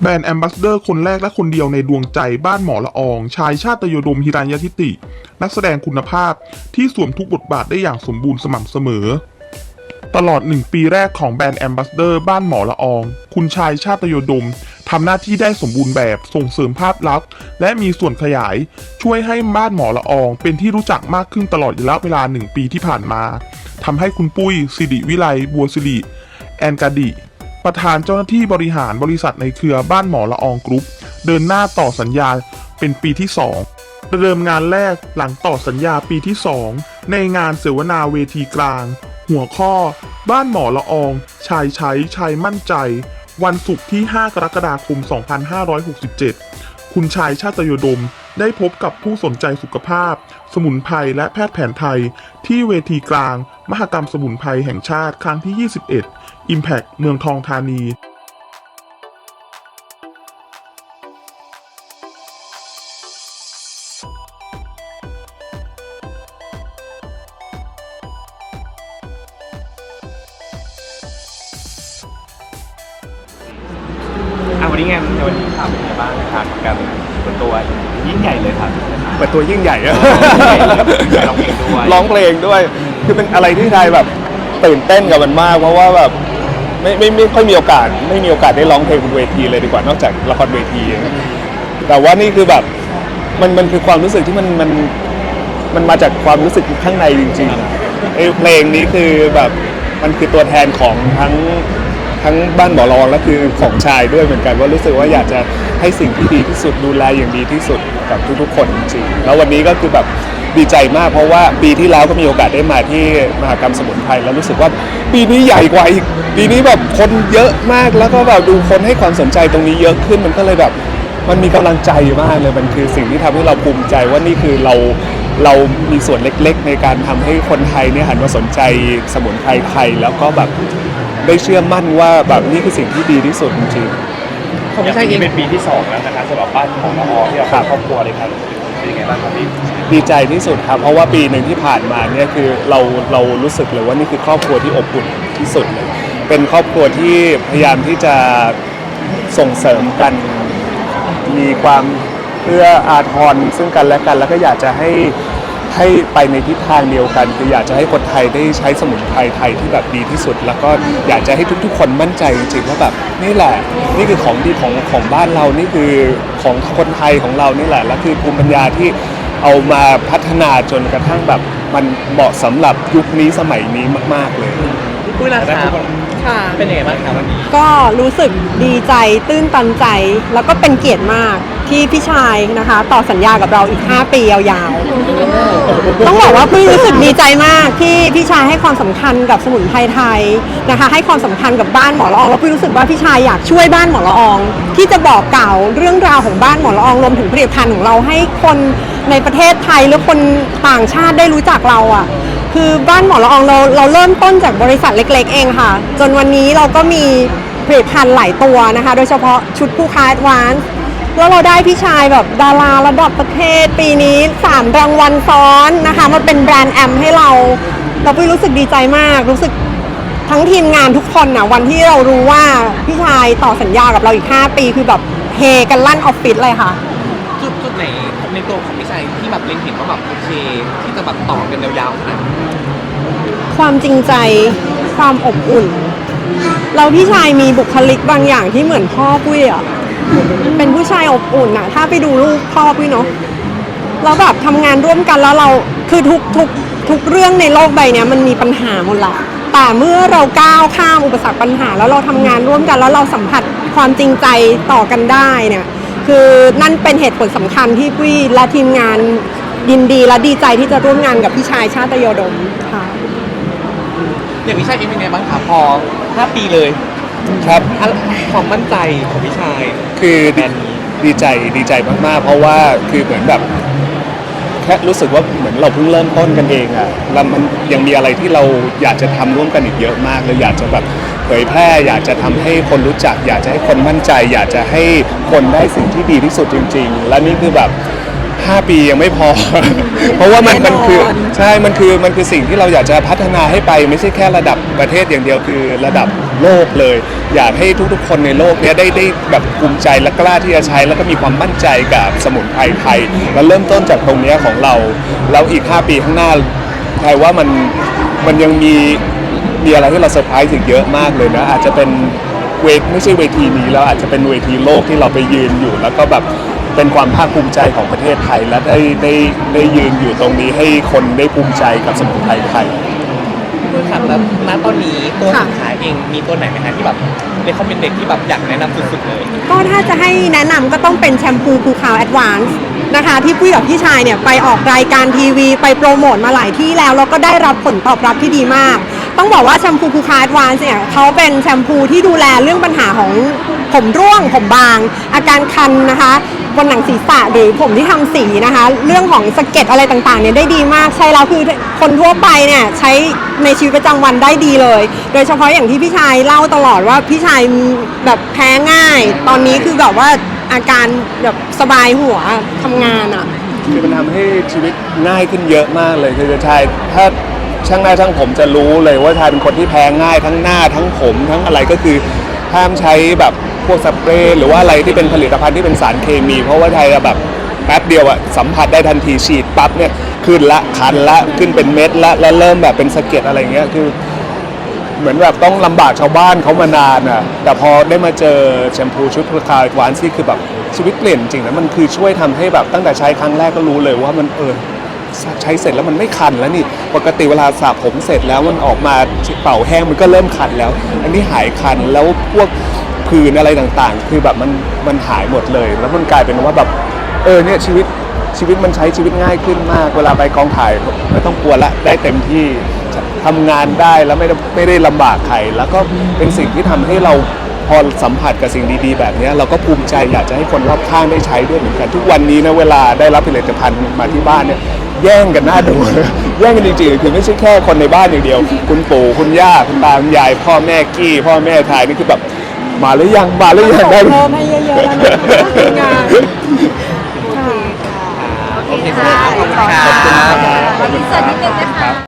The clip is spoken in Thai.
แบรนด์แอมบาสเดอร์คนแรกและคนเดียวในดวงใจบ้านหมอละออง ชายชาติโยดมฮิรัญยทิติ นักแสดงคุณภาพที่สวมทุกบทบาทได้อย่างสมบูรณ์สม่ำเสมอ ตลอดหนึ่งปีแรกของแบรนด์แอมบาสเดอร์บ้านหมอละออง คุณชายชาติโยดมทำหน้าที่ได้สมบูรณ์แบบส่งเสริมภาพลักษณ์และมีส่วนขยาย ช่วยให้บ้านหมอละออง เป็นที่รู้จักมากขึ้นตลอดระยะเวลาหนึ่งปีที่ผ่านมาทำให้คุณปุ้ยสิริวิไลบัวสิริแอนกาดิ ประธานเจ้าหน้าที่บริหารบริษัทในเครือบ้านหมอละอองกรุ๊ป เดินหน้าต่อสัญญาเป็นปีที่2ประเดิมงานแรกหลังต่อสัญญาปีที่ 2 ในงานเสวนาเวทีกลาง หัวข้อ บ้านหมอละออง ชายใช้ชายมั่นใจ วันศุกร์ที่ 5 กรกฎาคม 2567 คุณชายชาติโยดมได้พบกับผู้สนใจสุขภาพ สมุนไพรและแพทย์แผนไทยที่เวทีกลาง มหกรรมสมุนไพรแห่งชาติครั้งที่ 21 Impact เมืองทองธานี อะวันนี้งานในวันนี้ครับเป็นไงบ้างนะครับกับการเปิดตัวยิ่งใหญ่เลยครับ เปิดตัวยิ่งใหญ่อะร้องเพลงด้วย ร้องเพลงด้วย คือเป็นอะไรที่ไทยแบบตื่นเต้นกับมันมาก เพราะว่าแบบไม่ไม่ไม่ค่อยมีโอกาส ไม่มีโอกาสได้ร้องเพลงบนเวทีเลยดีกว่านอกจากละครเวที แต่ว่านี่คือแบบมันมันคือความรู้สึกที่มันมันมันมาจากความรู้สึกข้างในจริงๆไอ้เพลงนี้คือแบบมันคือตัวแทนของทั้งทั้งบ้านหมอรองและคือของชายด้วยเหมือนกันว่ารู้สึกว่าอยากจะให้สิ่งที่ดีที่สุดดูแลอย่างดีที่สุดกับทุกๆคนจริงๆแล้ววันนี้ก็คือแบบ ดีใจมากเพราะว่าปีที่แล้วก็มีโอกาสได้มาที่มหากรรมสมุนไพรแล้วรู้สึกว่าปีนี้ใหญ่กว่าอีกปีนี้แบบคนเยอะมากแล้วก็แบบดูคนให้ความสนใจตรงนี้เยอะขึ้นมันก็เลยแบบมันมีกำลังใจมากเลยมันคือสิ่งที่ทำให้เราภูมิใจว่านี่คือเราเรามีส่วนเล็กๆ ในการทำให้คนไทยเนี่ยหันมาสนใจสมุนไพรไทย แล้วก็แบบได้เชื่อมั่นว่าแบบนี่คือสิ่งที่ดีที่สุดจริงของพี่ชายเองเป็นปีที่สองแล้วนะครับสำหรับบ้านของละออที่เราเป็นครอบครัวเลยครับ เป็นยังไงบ้างครับพี่ดีใจที่สุดครับ เพราะว่าปีหนึ่งที่ผ่านมาเนี่ยคือเราเรารู้สึกเลยว่านี่คือครอบครัวที่อบอุ่นที่สุดเลยเป็นครอบครัวที่พยายามที่จะส่งเสริมกัน มีความเพื่ออาทรซึ่งกันและกัน แล้วก็อยากจะให้ ให้ไปในทิศทางเดียวกันคืออยากจะให้คนไทยได้ใช้สมุนไพรไทยที่แบบดีที่สุด แล้วก็อยากจะให้ทุกๆ คนมั่นใจจริงๆว่าแบบนี่แหละ นี่คือของดีของของบ้านเรานี่คือของคนไทยของเรานี่แหละและคือภูมิปัญญาที่เอามาพัฒนาจนกระทั่งแบบมันเหมาะสำหรับยุคนี้สมัยนี้มาก ๆเลย พี่ปุ้ยล่ะครับ ค่ะ เป็นยังไงบ้างครับวันนี้ก็รู้สึกดีใจตื้นตันใจ แล้วก็เป็นเกียรติมากที่พี่ชายนะคะ ต่อสัญญากับเราอีก 5 ปียาวๆ ต้องบอกว่าพี่รู้สึกดีใจมากที่พี่ชายให้ความสำคัญกับสมุนไพรไทยนะคะ ให้ความสำคัญกับบ้านหมอละอองแล้วพี่รู้สึกว่าพี่ชายอยากช่วยบ้านหมอละออง ที่จะบอกกล่าวเรื่องราวของบ้านหมอละอองรวมถึงผลิตภัณฑ์ของเราให้คนในประเทศไทยหรือคนต่างชาติได้รู้จักเราอะ คือบ้านหมอละอองเราเราเริ่มต้นจากบริษัทเล็ก ๆ เองค่ะ จนวันนี้เราก็มีผลิตภัณฑ์หลายตัวนะคะ โดยเฉพาะชุดผู้ค้าแอดวานซ์แล้วเราได้พี่ชายแบบดาราระดับประเทศปีนี้ 3 รางวัลซ้อนนะคะมาเป็นแบรนด์แอมให้เรา เราพี่รู้สึกดีใจมาก รู้สึกทั้งทีมงานทุกคนนะวันที่เรารู้ว่าพี่ชายต่อสัญญากับเราอีก 5 ปีคือแบบเฮกันลั่นออฟฟิศเลยค่ะ ในตัวของพี่ชายที่แบบเล็งเห็นว่าแบบโอเค ที่จะแบบต่อกันยาวๆขนาดนี้ความจริงใจความอบอุ่น เราพี่ชายมีบุคลิกบางอย่างที่เหมือนพ่อปุ้ยอะเป็นผู้ชายอบอุ่นอะถ้าไปดูรูปพ่อปุ้ยเนาะแล้วแบบทำงานร่วมกันแล้วเราคือทุกทุกทุกเรื่องในโลกใบนี้มันมีปัญหาหมดละแต่เมื่อเราก้าวข้ามอุปสรรคปัญหา แล้วเราทำงานร่วมกันแล้วเราสัมผัสความจริงใจต่อกันได้เนี่ย คือนั่นเป็นเหตุผลสำคัญที่ปุ้ยและทีมงานยินดีและดีใจที่จะร่วมงานกับพี่ชายชาตยโดมค่ะ อย่างพี่ชายเองเป็นไงบ้างครับพอ 5 ปีเลยครับ อะความมั่นใจของพี่ชาย คือแบรนด์นี้ดีใจดีใจมากๆ เพราะว่าคือเหมือนแบบแค่รู้สึกว่าเหมือนเราเพิ่งเริ่มต้นกันเองอะแล้วมันยังมีอะไรที่เราอยากจะทำร่วมกันอีกเยอะมากเลยอยากจะแบบ เผยแพร่ อยากจะทำให้คนรู้จัก อยากจะให้คนมั่นใจ อยากจะให้คนได้สิ่งที่ดีที่สุดจริง ๆ และนี่คือแบบ 5 ปียังไม่พอ เพราะว่ามันแน่นอนมันคือใช่มันคือมันคือสิ่งที่เราอยากจะพัฒนาให้ไป ไม่ใช่แค่ระดับประเทศอย่างเดียวคือระดับโลกเลย อยากให้ทุกๆ คนในโลกเนี้ยได้ได้แบบภูมิใจและกล้าที่จะใช้ แล้วก็มีความมั่นใจกับสมุนไพรไทยแล้วเริ่มต้นจากตรงเนี้ยของเรา แล้วอีก 5 ปีข้างหน้าใครว่ามันมันยังมี มีอะไรที่เราเซอร์ไพรส์อีกเยอะมากเลยนะ อาจจะเป็นเวทไม่ใช่เวทีนี้แล้วอาจจะเป็นเวทีโลกที่เราไปยืนอยู่ แล้วก็แบบเป็นความภาคภูมิใจของประเทศไทย และได้ได้ได้ยืนอยู่ตรงนี้ให้คนได้ภูมิใจกับสมุนไพรไทยคือครับแล้วณตอนนี้ตัวค่ะสินค้าเองมีตัวไหนไหมคะที่แบบในคอมเมนต์เด็กที่แบบอยากแนะนำสุดๆเลย ก็ถ้าจะให้แนะนำก็ต้องเป็นแชมพูภูขาวแอดวานซ์นะคะ ที่ปุ้ยกับพี่ชายเนี่ยไปออกรายการทีวี ไปโปรโมทมาหลายที่แล้ว แล้วก็ได้รับผลตอบรับที่ดีมาก ต้องบอกว่าแชมพูภูขาวแอดวานเนี่ยเขาเป็นแชมพูที่ดูแลเรื่องปัญหาของผมร่วง ผมบาง อาการคันนะคะบนหนังศีรษะหรือผมที่ทำสีนะคะ เรื่องของสะเก็ดอะไรต่างๆเนี่ยได้ดีมากใช่แล้วคือคนทั่วไปเนี่ยใช้ในชีวิตประจำวันได้ดีเลย โดยเฉพาะอย่างที่พี่ชายเล่าตลอดว่าพี่ชายแบบแพ้ง่าย ตอนนี้คือแบบว่าอาการแบบสบายหัวทำงานอะคือมันทำให้ชีวิตง่ายขึ้นเยอะมากเลยคือชายถ้า ช่างหน้าช่างผมจะรู้เลยว่าชายเป็นคนที่แพ้ง่ายทั้งหน้าทั้งผมทั้งอะไรก็คือห้ามใช้แบบพวกสเปรย์หรือว่าอะไรที่เป็นผลิตภัณฑ์ที่เป็นสารเคมี เพราะว่าชายแบบแป๊บเดียวอะสัมผัสได้ทันทีฉีดปั๊บเนี่ยขึ้นละคันละขึ้นเป็นเม็ดละแล้วเริ่มแบบเป็นสะเก็ดอะไรเงี้ยคือ เหมือนแบบต้องลำบากชาวบ้านเขามานานอะแต่พอได้มาเจอแชมพูชุดพลคาหวานซี่คือแบบชีวิตเปลี่ยนจริงนะมันคือช่วยทำให้แบบตั้งแต่ใช้ครั้งแรกก็รู้เลยว่ามันเออ ใช้เสร็จแล้วมันไม่คันแล้วนี่ปกติเวลาสระผมเสร็จแล้วมันออกมาเป่าแห้งมันก็เริ่มคันแล้ว อันนี้หายคันแล้วพวกผื่นอะไรต่างๆ คือแบบมันมันหายหมดเลย แล้วมันกลายเป็นว่าแบบเออเนี่ยชีวิตชีวิตมันใช้ชีวิตง่ายขึ้นมาก เวลาไปกองถ่ายไม่ต้องกลัวละได้เต็มที่ทำงานได้แล้วไม่ได้ไม่ได้ลำบากใครแล้วก็เป็นสิ่งที่ทำให้เราพอสัมผัสกับสิ่งดีๆ แบบนี้เราก็ภูมิใจอยากจะให้คนรอบข้างได้ใช้ด้วยเหมือนกันทุกวันนี้นะเวลาได้รับผลิตภัณฑ์มาที่บ้านเนี่ย แย่งกันหน้าดู แย่งกันจริงๆ คือไม่ใช่แค่คนในบ้านอย่างเดียว คุณปู่คุณย่าคุณตาคุณยายพ่อแม่กี้ พ่อแม่ทายนี่คือแบบมาหรือยังมาหรือยังได้เพิ่มให้เยอะๆแล้วงานโอเคค่ะขอบคุณค่ะ ขอบคุณค่ะ